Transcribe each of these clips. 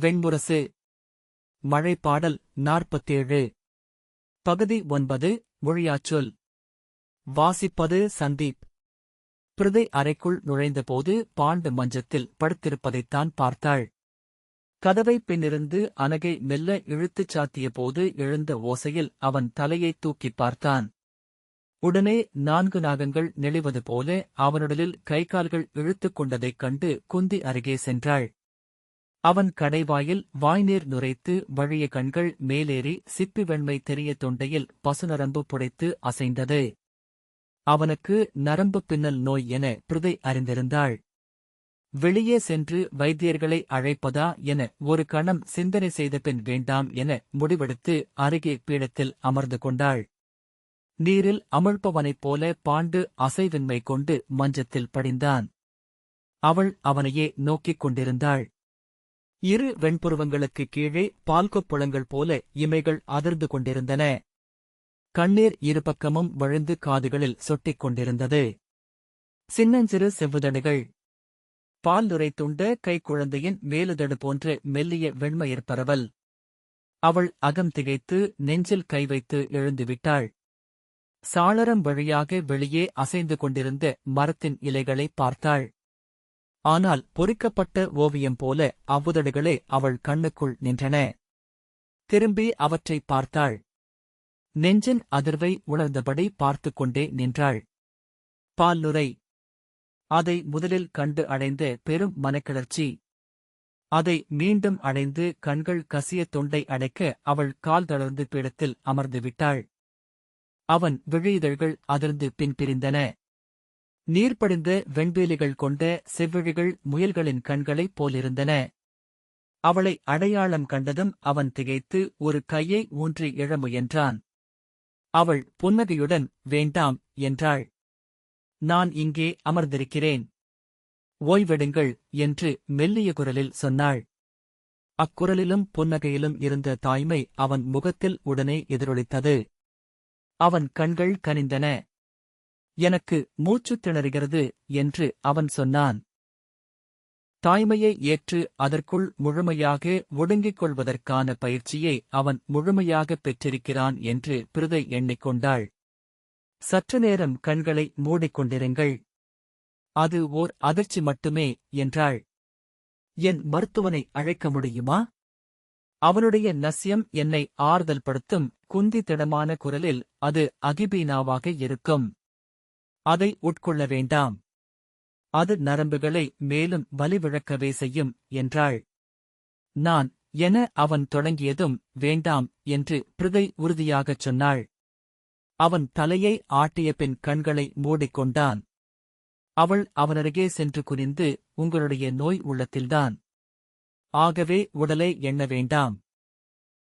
வெண்முரசு மழைப்பாடல் நாற்பத்தேழு. பகுதி ஒன்பது மொழியாச்சொல். வாசிப்பது சந்தீப். பிரதை அறைக்குள் நுழைந்தபோது பாண்டு மஞ்சத்தில் படுத்திருப்பதைத்தான் பார்த்தாள். கதவை பின்னிருந்து அனகை மெல்ல இழுத்துச் சாத்தியபோது எழுந்த ஓசையில் அவன் தலையைத் தூக்கிப் பார்த்தான். உடனே நான்கு நாகங்கள் நெளிவது போல அவனுடலில் கைகால்கள் இழுத்துக் கொண்டதைக் கண்டு குந்தி அருகே சென்றாள். அவன் கடைவாயில் வாய்நீர் நுரைத்து வழிய கண்கள் மேலேறி சிப்பி வெண்மை தெரிய தொண்டையில் பசுநரம்பு புடைத்து அசைந்தது. அவனுக்கு நரம்பு பின்னல் நோய் என பிருதை அறிந்திருந்தாள். வெளியே சென்று வைத்தியர்களை அழைப்பதா என ஒரு கணம் சிந்தனை செய்த பின் வேண்டாம் என முடிவெடுத்து அருகே பீடத்தில் அமர்ந்து கொண்டாள். நீரில் அமிழ்ப்பவனைப் போல பாண்டு அசைவின்மை கொண்டு மஞ்சத்தில் படிந்தான். அவள் அவனையே நோக்கிக் கொண்டிருந்தாள். இரு வெண்புருவங்களுக்கு கீழே பால்கொப்புளங்கள் போல இமைகள் அதிர்ந்து கொண்டிருந்தன. கண்ணீர் இருபக்கமும் வழிந்து காதுகளில் சொட்டிக் கொண்டிருந்தது. சின்னஞ்சிறு செவ்வுதடுகள். பால் நுரைத்துண்ட கைக்குழந்தையின் மேலுதடு போன்ற மெல்லிய வெண்மயிர் பரவல். அவள் அகம் திகைத்து நெஞ்சில் கை வைத்து எழுந்துவிட்டாள் சாளரம் வழியாக வெளியே அசைந்து கொண்டிருந்த மரத்தின் இலைகளை பார்த்தாள். ஆனால் பொறிக்கப்பட்ட ஓவியம் போல அவ்வுதடுகளே அவள் கண்ணுக்குள் நின்றன. திரும்பி அவற்றைப் பார்த்தாள். நெஞ்சின் அதிர்வை உணர்ந்தபடி பார்த்துக் கொண்டே நின்றாள். பால்நுரை அதை முதலில் கண்டு அடைந்த பெரும் மனக்கிளர்ச்சி. அதை மீண்டும் அடைந்து கண்கள் கசிய தொண்டை அடைக்க அவள் கால் தளர்ந்து பீடத்தில் அமர்ந்து விட்டாள். அவன் விழிதழ்கள் அதிர்ந்து பின்பிரிந்தன. நீர்படிந்த வெண்பேலிகள் கொண்ட செவ்விழிகள் முயல்களின் கண்களைப் போலிருந்தன. அவளை அடையாளம் கண்டதும் அவன் திகைத்து ஒரு கையை ஊன்றி எழ முயன்றான். அவள் புன்னகையுடன் வேண்டாம் என்றாள். நான் இங்கே அமர்ந்திருக்கிறேன். ஓய்வெடுங்கள் என்று மெல்லிய குரலில் சொன்னாள். அக்குரலிலும் புன்னகையிலும் இருந்த தாய்மை அவன் முகத்தில் உடனே எதிரொலித்தது. அவன் கண்கள் கனிந்தன. எனக்கு மூச்சுத் திணறுகிறது என்று அவன் சொன்னான். தாய்மையை ஏற்று அதற்குள் முழுமையாக ஒடுங்கிக் கொள்வதற்கான பயிற்சியை அவன் முழுமையாகப் பெற்றிருக்கிறான் என்று பிருதை எண்ணிக்கொண்டாள். சற்று நேரம் கண்களை மூடிக்கொண்டிருங்கள் அது ஓர் அதிர்ச்சி மட்டுமே என்றாள். என் மருத்துவனை அழைக்க முடியுமா? அவனுடைய நஸ்யம் என்னை ஆறுதல் படுத்தும் குந்தி திடமான குரலில் அது அகிபீனாவாக இருக்கும். அதை உட்கொள்ள வேண்டாம். அது நரம்புகளை மேலும் வலிவிழக்கவே செய்யும் என்றாள். நான் என அவன் தொடங்கியதும் வேண்டாம் என்று பிருதை உறுதியாகச் சொன்னாள். அவன் தலையை ஆட்டிய பின் கண்களை மூடிக்கொண்டான். அவள் அவனருகே சென்று குனிந்து உங்களுடைய நோய் உள்ளத்தில்தான். ஆகவே உடலை எண்ண வேண்டாம்.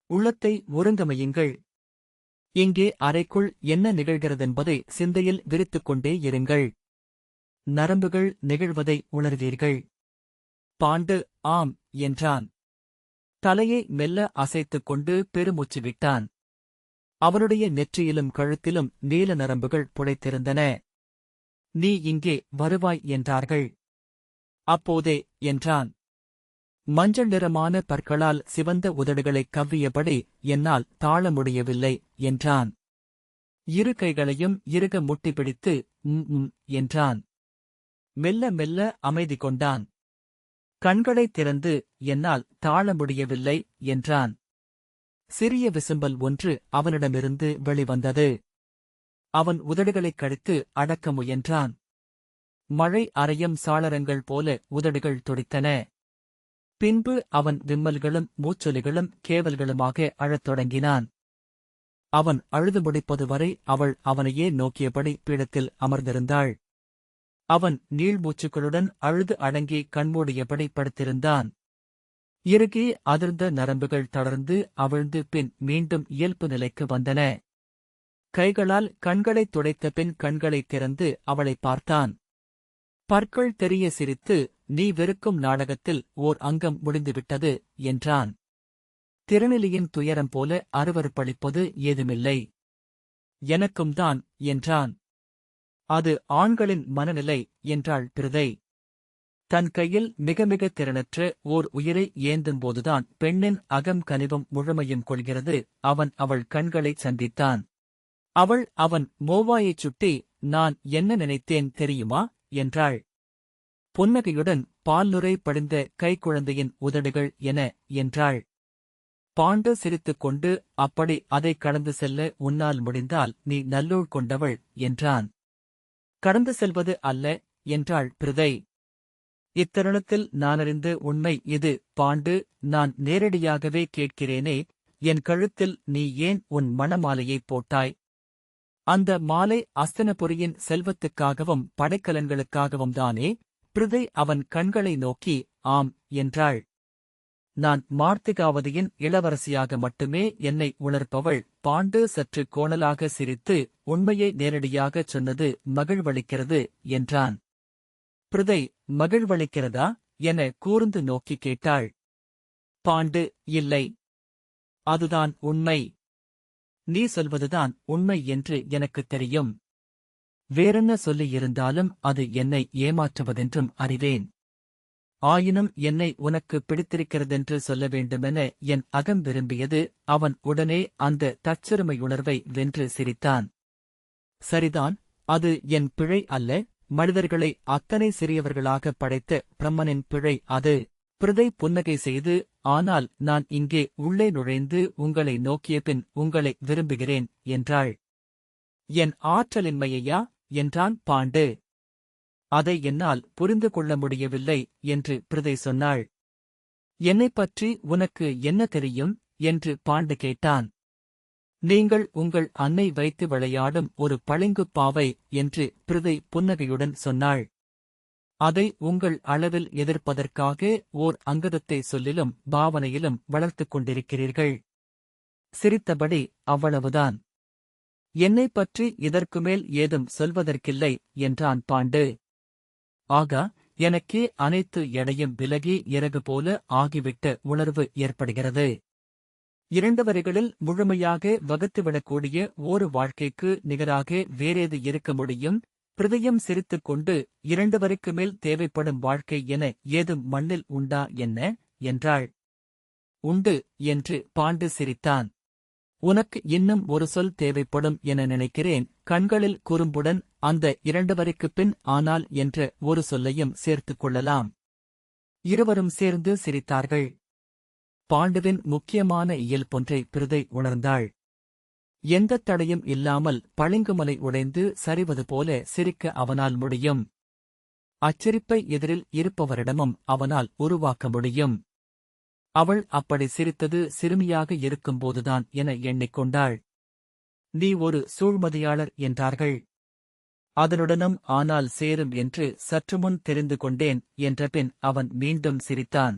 உள்ளத்தை ஒருங்கமையுங்கள் இங்கே அறைக்குள் என்ன நிகழ்கிறதென்பதை சிந்தையில் விரித்துக் கொண்டே இருங்கள். நரம்புகள் நிகழ்வதை உணர்வீர்கள். பாண்டு ஆம் என்றான். தலையை மெல்ல அசைத்துக் கொண்டு பெருமூச்சு விட்டான் அவனுடைய நெற்றியிலும் கழுத்திலும் நீல நரம்புகள் புடைத்திருந்தன. நீ இங்கே வருவாய் என்றார்கள். அப்போதே என்றான். மஞ்சள் நிறமான பற்களால் சிவந்த உதடுகளைக் கவ்வியபடி என்னால் தாழ முடியவில்லை என்றான். இரு கைகளையும் இறுக முட்டி பிடித்து என்றான். மெல்ல மெல்ல அமைதி கொண்டான். கண்களைத் திறந்து என்னால் தாழ முடியவில்லை என்றான். சிறிய விசும்பல் ஒன்று அவனிடமிருந்து வெளிவந்தது. அவன் உதடுகளைக் கடித்து அடக்க முயன்றான். மழை அறையும் சாளரங்கள் போல உதடுகள் துடித்தன. பின்பு அவன் விம்மல்களும் மூச்சொலிகளும் கேவல்களுமாக அழத் தொடங்கினான். அவன் அழுது முடிப்பது வரை அவள் அவனையே நோக்கியபடி பீடத்தில் அமர்ந்திருந்தாள். அவன் நீள்மூச்சுக்களுடன் அழுது அடங்கி கண்மூடியபடி படுத்திருந்தான். இறுகி அதிர்ந்த நரம்புகள் தளர்ந்து அவிழ்ந்து பின் மீண்டும் இயல்பு நிலைக்கு வந்தன. கைகளால் கண்களைத் துடைத்த பின் கண்களைத் திறந்து அவளை பார்த்தான். பற்கள் தெரிய சிரித்து நீ வெறுக்கும் நாடகத்தில் ஓர் அங்கம் முடிந்துவிட்டது என்றான். திருநிலியின் துயரம் போல அருவருப்பளிப்பது ஏதுமில்லை. எனக்கும் தான் என்றான். அது ஆண்களின் மனநிலை என்றாள் பிரதை. தன் கையில் மிக மிக திறனற்ற ஓர் உயிரை ஏந்தும்போதுதான் பெண்ணின் அகம் கனிவும் முழுமையும் கொள்கிறது அவன் அவள் கண்களைச் சந்தித்தான். அவள் அவன் மோவாயைச் சுட்டி நான் என்ன நினைத்தேன் தெரியுமா? என்றாள். புன்னகையுடன் பால்நுரை படிந்த கைக்குழந்தையின் உதடுகள் என என்றாள். பாண்டு சிரித்துக் கொண்டு அப்படி அதை கடந்து செல்ல உன்னால் முடிந்தால் நீ நல்லூழ் கொண்டவள் என்றான். கடந்து செல்வது அல்ல என்றாள் பிருதை. இத்தருணத்தில் நானறிந்த உண்மை இது பாண்டு நான் நேரடியாகவே கேட்கிறேனே என் கழுத்தில் நீ ஏன் உன் மணமாலையைப் போட்டாய்? அந்த மாலை அஸ்தனபுரியின் செல்வத்துக்காகவும் படைக்கலன்களுக்காகவும் தானே பிருதை அவன் கண்களை நோக்கி ஆம் என்றாள். நான் மார்த்திகாவதியின் இளவரசியாக மட்டுமே என்னை உணர்ப்பவள் பாண்டு சற்று கோணலாக சிரித்து உண்மையை நேரடியாகச் சொன்னது மகிழ்வளிக்கிறது என்றான். பிரதை மகிழ்வளிக்கிறதா? என கூர்ந்து நோக்கி கேட்டாள். பாண்டு இல்லை. அதுதான் உண்மை. நீ சொல்வதுதான் உண்மை என்று எனக்குத் தெரியும். வேறென்ன சொல்லியிருந்தாலும் அது என்னை ஏமாற்றுவதென்றும் அறிவேன். ஆயினும் என்னை உனக்கு பிடித்திருக்கிறதென்று சொல்ல வேண்டுமென என் அகம் விரும்பியது அவன் உடனே அந்த தற்சிறுமையுணர்வை வென்று சிரித்தான். சரிதான் அது என் பிழை அல்ல மனிதர்களை அத்தனை சிறியவர்களாக படைத்த பிரம்மனின் பிழை அது. பிரதை புன்னகை செய்து ஆனால் நான் இங்கே உள்ளே நுழைந்து உங்களை நோக்கிய பின் உங்களை விரும்புகிறேன் என்றாள். என் ஆற்றலின்மையா என்றான் பாண்டு. அதை என்னால் புரிந்து கொள்ள முடியவில்லை என்று பிரதை சொன்னாள். என்னைப் பற்றி உனக்கு என்ன தெரியும்? என்று பாண்டு கேட்டான். நீங்கள் உங்கள் அன்னை வைத்து விளையாடும் ஒரு பளிங்குப் பாவை என்று பிரதை புன்னகையுடன் சொன்னாள். அதை உங்கள் அளவில் எதிர்ப்பதற்காக ஓர் அங்கதத்தை சொல்லிலும் பாவனையிலும் வளர்த்துக் கொண்டிருக்கிறீர்கள். சிரித்தபடி அவ்வளவுதான். என்னைப் பற்றி இதற்குமேல் ஏதும் சொல்வதற்கில்லை என்றான் பாண்டு. ஆகா எனக்கே அனைத்து எடையும் விலகி இறகு போல ஆகிவிட்ட உணர்வு ஏற்படுகிறது. இரண்டு வரிகளில் முழுமையாக வகுத்துவிடக்கூடிய ஒரு வாழ்க்கைக்கு நிகராக வேறேது இருக்க முடியும்? பிரதயம் சிரித்துக் கொண்டு இரண்டு வரைக்கு மேல் தேவைப்படும் வாழ்க்கை என ஏதும் மண்ணில் உண்டா என்ன? என்றாள். உண்டு என்று பாண்டு சிரித்தான். உனக்கு இன்னும் ஒரு சொல் தேவைப்படும் என நினைக்கிறேன். கண்களில் குறும்புடன் அந்த இரண்டு வரைக்குப் பின் ஆனால் என்ற ஒரு சொல்லையும் சேர்த்துக் கொள்ளலாம். இருவரும் சேர்ந்து சிரித்தார்கள். பாண்டுவின் முக்கியமான இயல்பொன்றை பிருதை உணர்ந்தாள். எந்தத் தடையும் இல்லாமல் பளிங்குமலை உடைந்து சரிவது போல சிரிக்க அவனால் முடியும். அச்சிரிப்பை எதிரில் இருப்பவரிடமும் அவனால் உருவாக்க முடியும். அவள் அப்படி சிரித்தது சிறுமியாக இருக்கும்போதுதான் என எண்ணிக்கொண்டாள். நீ ஒரு சூழ்மதியாளர் என்றார்கள். அதனுடனும் ஆனால் சேரும் என்று சற்றுமுன் தெரிந்து கொண்டேன் என்றபின் அவன் மீண்டும் சிரித்தான்.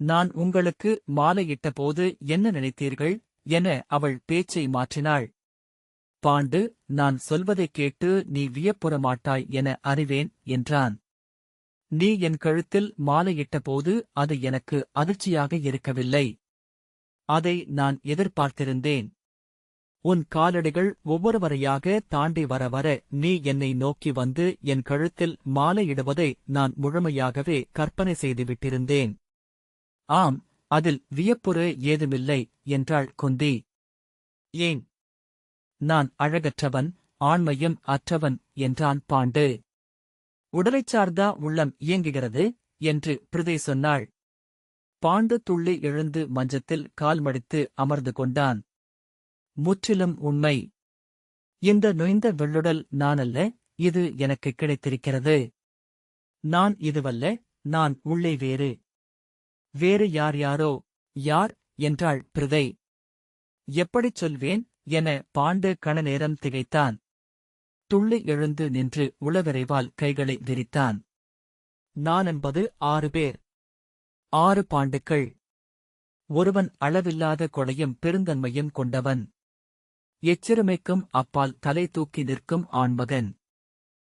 நான் உங்களுக்கு மாலையிட்டபோது என்ன நினைத்தீர்கள்? என அவள் பேச்சை மாற்றினாள். பாண்டு நான் சொல்வதைக் கேட்டு நீ வியப்புறமாட்டாய் என அறிவேன் என்றான். நீ என் கழுத்தில் மாலையிட்டபோது அது எனக்கு அதிர்ச்சியாக இருக்கவில்லை. அதை நான் எதிர்பார்த்திருந்தேன். உன் காலடிகள் ஒவ்வொருவரையாக தாண்டி வர வர நீ என்னை நோக்கி வந்து என் கழுத்தில் மாலையிடுவதை நான் முழுமையாகவே கற்பனை செய்துவிட்டிருந்தேன். ஆம் அதில் வியப்புறு ஏதுமில்லை என்றாள் குந்தி. ஏன்? நான் அழகற்றவன் ஆண்மையும் அற்றவன் என்றான் பாண்டு. உடலைச் சார்ந்தா உள்ளம் இயங்குகிறது என்று பிருதை சொன்னாள். பாண்டு துள்ளி எழுந்து மஞ்சத்தில் கால் மடித்து அமர்ந்து கொண்டான். முற்றிலும் உண்மை. இந்த நொய்ந்த வெள்ளுடல் நானல்ல இது எனக்கு கிடைத்திருக்கிறது. நான் இதுவல்ல நான் உள்ளே வேறு. வேறு யார் யாரோ யார் என்றாள் பிரதை. எப்படிச் சொல்வேன்? என பாண்டு கணநேரம் திகைத்தான். துள்ளி எழுந்து நின்று உளவிரைவால் கைகளை விரித்தான். நான் என்பது ஆறு பேர். ஆறு பாண்டுக்கள். ஒருவன் அளவில்லாத கொடையும் பெருந்தன்மையும் கொண்டவன். எச்சிறுமைக்கும் அப்பால் தலை தூக்கி நிற்கும் ஆண்மகன்.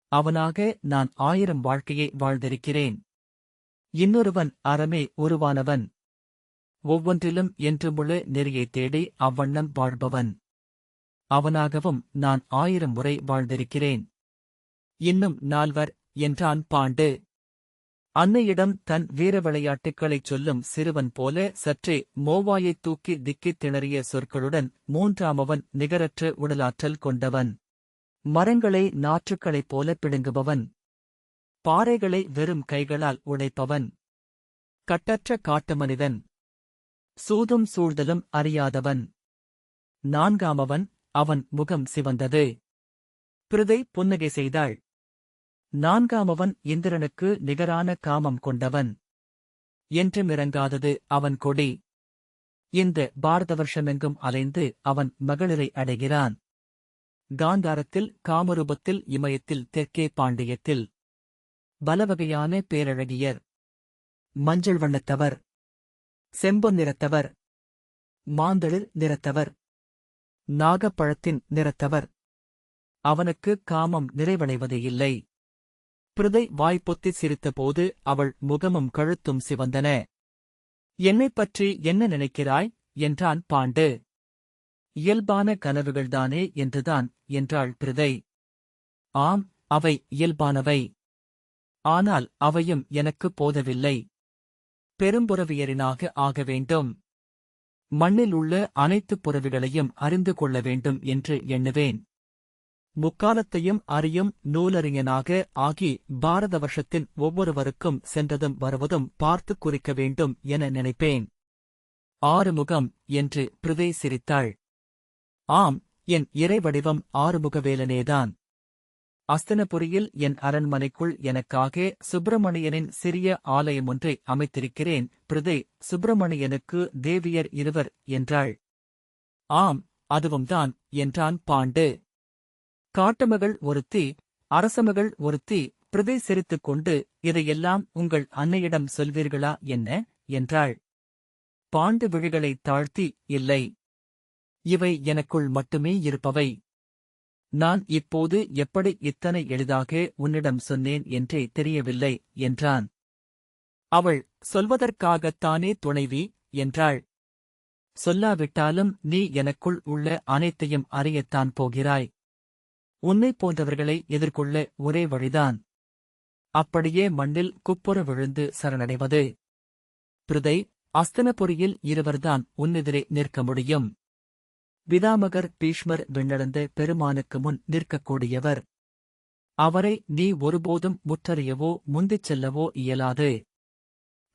அவனாக நான் ஆயிரம் வாழ்க்கையை வாழ்ந்திருக்கிறேன். இன்னொருவன் அறமே உருவானவன். ஒவ்வொன்றிலும் என்று முழு நெறியைத் தேடி அவ்வண்ணம் வாழ்பவன். அவனாகவும் நான் ஆயிரம் முறை வாழ்ந்திருக்கிறேன். இன்னும் நால்வர் என்றான் பாண்டு. அன்னையிடம் தன் வீர விளையாட்டுக்களைச் சொல்லும் சிறுவன் போல சற்றே மோவாயைத் தூக்கி திக்கித் திணறிய சொற்களுடன் மூன்றாமவன் நிகரற்ற உடலாற்றல் கொண்டவன். மரங்களை நாற்றுக்களைப் போல பிடுங்குபவன். பாறைகளை வெறும் கைகளால் உடைப்பவன். கட்டற்ற காட்டு மனிதன். சூதும் சூழ்தலும் அறியாதவன். நான்காமவன் அவன் முகம் சிவந்தது. பிருதை புன்னகை செய்தாள். நான்காமவன் இந்திரனுக்கு நிகரான காமம் கொண்டவன். என்றுமிறங்காதது அவன் கொடி. இந்த பாரத வருஷமெங்கும் அலைந்து அவன் மகளிரை அடைகிறான். காந்தாரத்தில் காமரூபத்தில் இமயத்தில் தெற்கே பாண்டியத்தில். பலவகையான பேரழகியர். மஞ்சள் வண்ணத்தவர் செம்பொன் நிறத்தவர். மாந்தளிர் நிறத்தவர். நாகப்பழத்தின் நிறத்தவர். அவனுக்கு காமம் நிறைவடைவது இல்லை. பிரதை வாய்ப்பொத்தி சிரித்தபோது அவள் முகமும் கழுத்தும் சிவந்தன. என்னைப் பற்றி என்ன நினைக்கிறாய்? என்றான் பாண்டு. இயல்பான கனவுகள்தானே என்றுதான் என்றாள் பிரதை. ஆம் அவை இயல்பானவை. ஆனால் அவையும் எனக்கு போதவில்லை. பெரும்புறவியரினாக ஆக வேண்டும். மண்ணில் உள்ள அனைத்து புறவிகளையும் அறிந்து கொள்ள வேண்டும் என்று எண்ணுவேன். முக்காலத்தையும் அறியும் நூலறிஞனாக ஆகி பாரத வருஷத்தின் ஒவ்வொருவருக்கும் சென்றதும் வருவதும் பார்த்து குறிக்க வேண்டும் என நினைப்பேன். ஆறுமுகம் என்று பிரிவே சிரித்தாள். ஆம் என் இறைவடிவம் ஆறுமுகவேலனேதான். அஸ்தனபுரியில் என் அரண்மனைக்குள் எனக்காக சுப்பிரமணியனின் சிறிய ஆலயம் ஒன்றை அமைத்திருக்கிறேன் பிரதே சுப்பிரமணியனுக்கு தேவியர் இருவர் என்றாள். ஆம் அதுவும்தான் என்றான் பாண்டு. காட்டுமகள் ஒருத்தி அரசமகள் ஒருத்தி பிரதை சிரித்துக் கொண்டு இதையெல்லாம் உங்கள் அன்னையிடம் சொல்வீர்களா என்ன? என்றாள். பாண்டு விழிகளை தாழ்த்தி இல்லை. இவை எனக்குள் மட்டுமே இருப்பவை. நான் இப்போது எப்படி இத்தனை எளிதாக உன்னிடம் சொன்னேன் என்றே தெரியவில்லை என்றான். அவள் சொல்வதற்காகத்தானே துணைவி என்றாள். சொல்லாவிட்டாலும் நீ எனக்குள் உள்ள அனைத்தையும் அறியத்தான் போகிறாய். உன்னைப் போன்றவர்களை எதிர்கொள்ள ஒரே வழிதான். அப்படியே மண்ணில் குப்புற விழுந்து சரணடைவது. பிருதை அஸ்தனபுரியில் இருவர்தான் உன்னெதிரே நிற்க முடியும். விதாமகர் பீஷ்மர் விண்ணடந்த பெருமானுக்கு முன் நிற்கக்கூடியவர். அவரை நீ ஒருபோதும் முற்றறியவோ முந்திச் செல்லவோ இயலாது.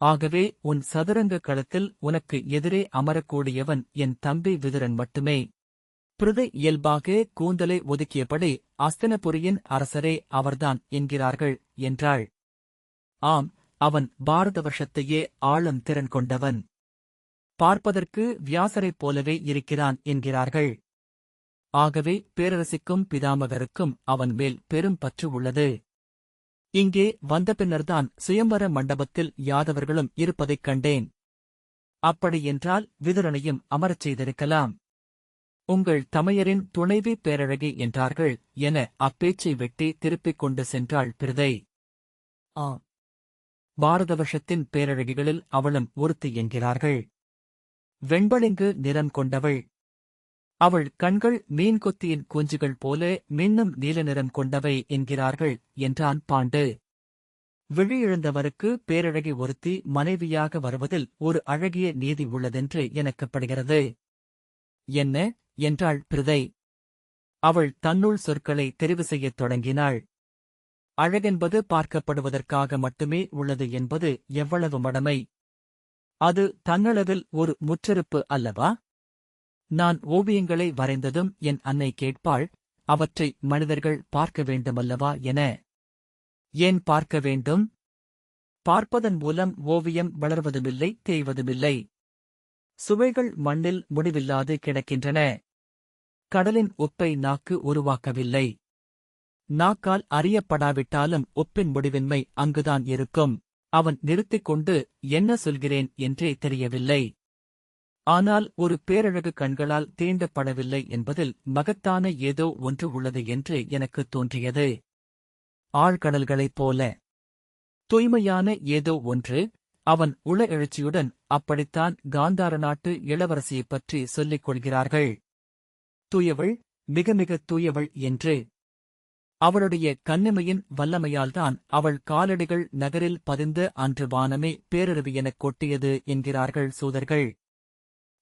ஆகவே உன் சதுரங்க களத்தில் உனக்கு எதிரே அமரக்கூடியவன் என் தம்பி விதுரன் மட்டுமே. பிருதை இயல்பாக கூந்தலை ஒதுக்கியபடி அஸ்தனபுரியின் அரசரே அவர்தான் என்கிறார்கள் என்றாள். ஆம் அவன் பாரத வருஷத்தையே ஆழம் திறன் கொண்டவன். பார்ப்பதற்கு வியாசரைப் போலவே இருக்கிறான் என்கிறார்கள். ஆகவே பேரரசிக்கும் பிதாமகருக்கும் அவன் மேல் பெரும் பற்று உள்ளது. இங்கே வந்த பின்னர்தான் சுயம்பர மண்டபத்தில் யாதவர்களும் இருப்பதைக் கண்டேன். அப்படியென்றால் விதுரனையும் அமரச் செய்திருக்கலாம். உங்கள் தமையரின் துணைவி பேரழகி என்றார்கள் என அப்பேச்சை வெட்டி திருப்பிக் கொண்டு சென்றாள் பிருதை. ஆ பாரத வருஷத்தின் பேரழகிகளில் அவளும் ஒருத்தி என்கிறார்கள். வெண்பளிங்கு நிறம் கொண்டவள். அவள் கண்கள் மீன்கொத்தியின் குஞ்சுகள் போல மின்னும் நீல நிறம் கொண்டவை என்கிறார்கள் என்றான் பாண்டு. விழியிழந்தவருக்கு பேரழகி ஒருத்தி மனைவியாக வருவதில் ஒரு அழகிய நீதி உள்ளதென்று எனக்குப்படுகிறது. என்ன? என்றாள் பிரதை. அவள் தன்னுள் சொற்களை தெரிவு செய்யத் தொடங்கினாள். அழகென்பது பார்க்கப்படுவதற்காக மட்டுமே உள்ளது என்பது எவ்வளவு மடமை. அது தன்னளவில் ஒரு முற்றிருப்பு அல்லவா? நான் ஓவியங்களை வரைந்ததும் என் அன்னை கேட்பாள் அவற்றை மனிதர்கள் பார்க்க வேண்டுமல்லவா என. ஏன் பார்க்க வேண்டும்? பார்ப்பதன் மூலம் ஓவியம் வளர்வதுமில்லை தேய்வதுமில்லை. சுவைகள் மண்ணில் முடிவில்லாது கிடக்கின்றன. கடலின் உப்பை நாக்கு உருவாக்கவில்லை. நாக்கால் அறியப்படாவிட்டாலும் உப்பின் முடிவின்மை அங்குதான் இருக்கும். அவன் நிறுத்திக் கொண்டு என்ன சொல்கிறேன்? என்றே தெரியவில்லை. ஆனால் ஒரு பேரழகு கண்களால் தீண்டப்படவில்லை என்பதில் மகத்தான ஏதோ ஒன்று உள்ளது என்று எனக்குத் தோன்றியது. ஆழ்கடல்களைப் போல. தூய்மையான ஏதோ ஒன்று. அவன் உள எழுச்சியுடன் அப்படித்தான் காந்தார நாட்டு இளவரசியைப் பற்றி சொல்லிக் கொள்கிறார்கள். தூயவள் மிக மிக தூயவள் என்று அவளுடைய கண்ணிமையின் வல்லமையால்தான் அவள் காலடிகள் நகரில் பதிந்த அன்று வானமே பேரறிவு எனக் கொட்டியது என்கிறார்கள் சூதர்கள்.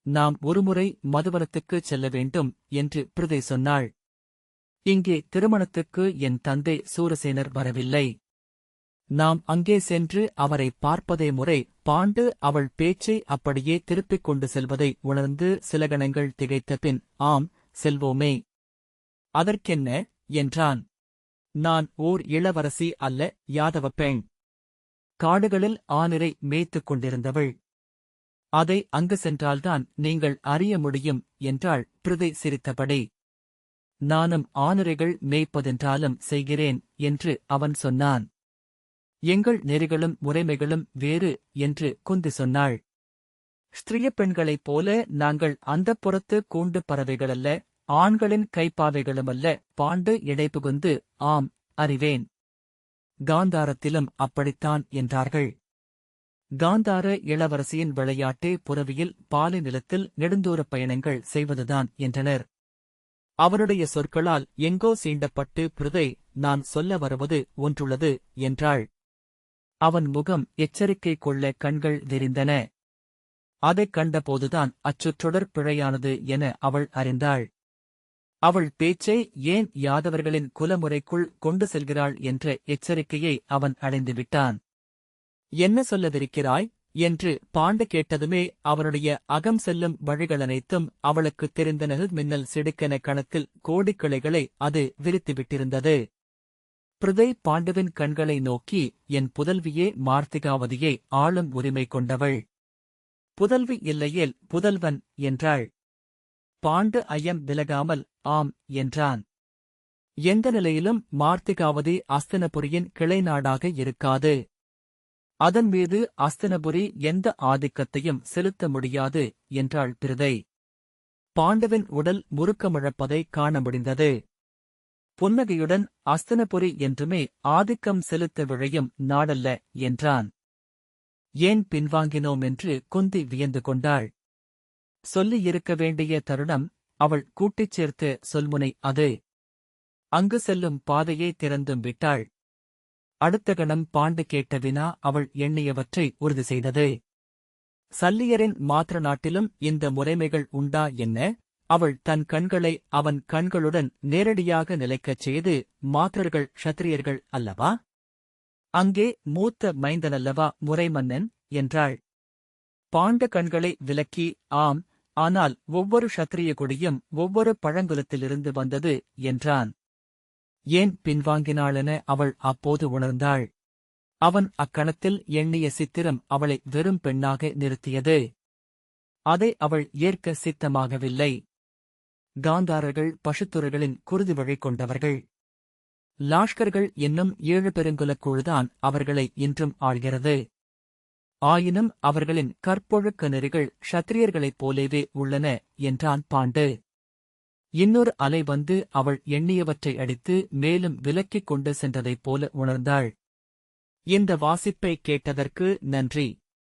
நாம் ஒருமுறை மதுவனத்துக்குச் செல்ல வேண்டும் என்று பிரதே சொன்னாள். இங்கே திருமணத்துக்கு என் தந்தை சூரசேனர் வரவில்லை. நாம் அங்கே சென்று அவரை பார்ப்பதே முறை பாண்டு அவள் பேச்சை அப்படியே திருப்பிக் கொண்டு செல்வதை உணர்ந்து சில கணங்கள் திகைத்த பின் ஆம் செல்வோமே. அதற்கென்ன? என்றான். நான் ஓர் இளவரசி அல்ல யாதவ பெண். காடுகளில் ஆனிரை மேய்த்துக் கொண்டிருந்தவள். அதை அங்கு சென்றால்தான் நீங்கள் அறிய முடியும் என்றாள் பிருதை சிரித்தபடி. நானும் ஆனிரைகள் மேய்ப்பதென்றாலும் செய்கிறேன் என்று அவன் சொன்னான். எங்கள் நெறிகளும் முறைமைகளும் வேறு என்று குந்தி சொன்னாள். ஸ்திரிய பெண்களைப் போல நாங்கள் அந்தப் புறத்து கூண்டு பறவைகளல்ல ஆண்களின் கைப்பாவைகளுமல்ல பாண்டு இடைபுகுந்து ஆம் அறிவேன். காந்தாரத்திலும் அப்படித்தான் என்றார்கள். காந்தார இளவரசியின் விளையாட்டே புறவியில் பாலை நிலத்தில் நெடுந்தூரப் பயணங்கள் செய்வதுதான் என்றனர். அவருடைய சொற்களால் எங்கோ சீண்டப்பட்டு பிருதை நான் சொல்ல வருவது ஒன்றுள்ளது என்றாள். அவன் முகம் எச்சரிக்கை கொள்ள கண்கள் விரிந்தன. அதைக் கண்டபோதுதான் அச்சுற்றொடர் பிழையானது என அவள் அறிந்தாள். அவள் பேச்சை ஏன் யாதவர்களின் குலமுறைக்குள் கொண்டு செல்கிறாள் என்ற எச்சரிக்கையை அவன் அடைந்துவிட்டான். என்ன சொல்லவிருக்கிறாய்? என்று பாண்டு கேட்டதுமே அவனுடைய அகம் செல்லும் வழிகளனைத்தும் அவளுக்குத் தெரிந்தனது மின்னல் சிடுக்கென கணத்தில் கோடிக்கிளைகளை அது விரித்துவிட்டிருந்தது. பிரதை பாண்டுவின் கண்களை நோக்கி என் புதல்வியே மார்த்திகாவதியை ஆளும் உரிமை கொண்டவள். புதல்வி இல்லையேல் புதல்வன் என்றாள். பாண்டு ஐயம் விலகாமல் ஆம் என்றான். எந்த நிலையிலும் மார்த்திகாவதி அஸ்தனபுரியின் கிளைநாடாக இருக்காது. அதன் மீது அஸ்தனபுரி எந்த ஆதிக்கத்தையும் செலுத்த முடியாது என்றாள் பிருதை. பாண்டவின் உடல் முறுக்கமிழப்பதை காண முடிந்தது. புன்னகையுடன் அஸ்தனபுரி என்றுமே ஆதிக்கம் செலுத்த விழையும் நாடல்ல என்றான். ஏன் பின்வாங்கினோம் என்று குந்தி வியந்து கொண்டாள். சொல்லியிருக்க வேண்டிய தருணம் அவள் கூட்டிச் சேர்த்து சொல்முனை அது. அங்கு செல்லும் பாதையை திறந்தும் விட்டாள். அடுத்த கணம் பாண்டு கேட்ட வினா அவள் எண்ணியவற்றை உறுதி செய்தது. சல்லியரின் மாத்திர நாட்டிலும் இந்த முறைமைகள் உண்டா என்ன? அவள் தன் கண்களை அவன் கண்களுடன் நேரடியாக நிலைக்கச் செய்து மாத்திரர்கள் க்ஷத்திரியர்கள் அல்லவா? அங்கே மூத்த மைந்தனல்லவா முறைமன்னன்? என்றாள். பாண்ட கண்களை விலக்கி ஆம் ஆனால் ஒவ்வொரு க்ஷத்திரிய கொடியும் ஒவ்வொரு பழங்குலத்திலிருந்து வந்தது என்றான். ஏன் பின்வாங்கினாளென அவள் அப்போது உணர்ந்தாள். அவன் அக்கணத்தில் எண்ணிய சித்திரம் அவளை வெறும் பெண்ணாக நிறுத்தியது. அதை அவள் ஏற்க சித்தமாகவில்லை. காந்தாரர்கள் பசுத்துறைகளின் குருதி வழி கொண்டவர்கள். லாஷ்கர்கள் என்னும் ஏழு பெருங்குலக் குழுதான் அவர்களை இன்றும் ஆள்கிறது. ஆயினும் அவர்களின் கற்பொழுக்க நெறிகள் க்ஷத்திரியர்களைப் போலவே உள்ளன என்றான் பாண்டு. இன்னொரு அலை வந்து அவள் எண்ணியவற்றை அடித்து மேலும் விலக்கிக் கொண்டு சென்றதைப் போல உணர்ந்தாள். இந்த வாசிப்பை கேட்டதற்கு நன்றி.